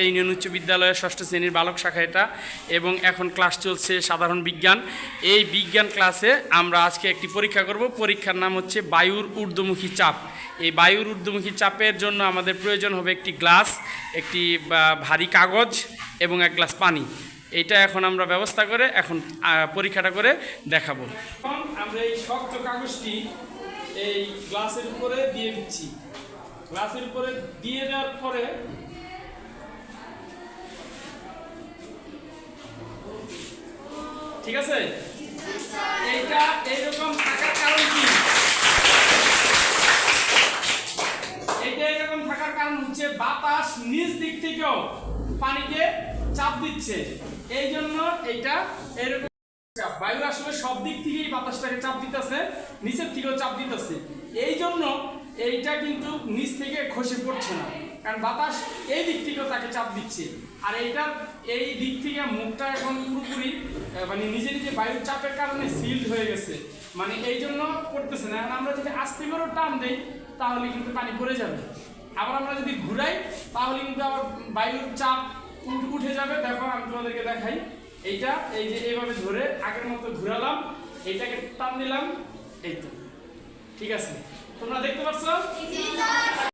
Union উচ্চ বিদ্যালয়ের ষষ্ঠ শ্রেণির বালক শাখা এটা, এবং এখন ক্লাস চলছে সাধারণ বিজ্ঞান। এই বিজ্ঞান ক্লাসে আমরা আজকে একটি পরীক্ষা করব। পরীক্ষার নাম হচ্ছে বায়ুর ঊর্ধ্বমুখী চাপ। এই বায়ুর ঊর্ধ্বমুখী চাপের জন্য আমাদের প্রয়োজন হবে একটি গ্লাস, একটি ভারী কাগজ এবং এক গ্লাস পানি। এটা এখন আমরা ব্যবস্থা করে এখন পরীক্ষাটা করে দেখাবো। আমরা এই শক্ত কাগজটি এই গ্লাসের উপরে দিয়ে দিচ্ছি। গ্লাসের উপরে দিয়ে দেওয়ার পরে ঠিক আছে? এইটা এইরকম থাকার কারণ কি? এইটা এরকম থাকার কারণ হচ্ছে বাতাস নিচ দিক থেকেও পানিকে চাপ দিচ্ছে। এই জন্য এইটা এরকম। বায়ু আসলে সব দিক থেকেই বাতাসটাকে চাপ দিতেছে, নিচের থেকেও চাপ দিতেছে। এই জন্য এইটা কিন্তু নিচ থেকে খসে পড়ছে না। কারণ বাতাস এই দিক থেকেও তাকে চাপ দিচ্ছে। আর এইটা, এই দিক থেকে মুখটা এখন পুরোপুরি মানে নিজে নিজে বায়ুর চাপের কারণে সিল্ড হয়ে গেছে। মানে এই জন্য করতেছে না। আমরা যদি আস্তে করে টান দেই, তাহলে কিন্তু পানি পড়ে যাবে। আবার আমরা যদি ঘুরাই, তাহলে কিন্তু আবার বায়ুর চাপ উঠে যাবে। দেখো, আমি তোমাদেরকে দেখাই। এইটা, এই যে এইভাবে ধরে আগের মতো ঘুরালাম। এইটাকে টান দিলাম। এই তো। ঠিক আছে। তোমরা দেখতে পাচ্ছ?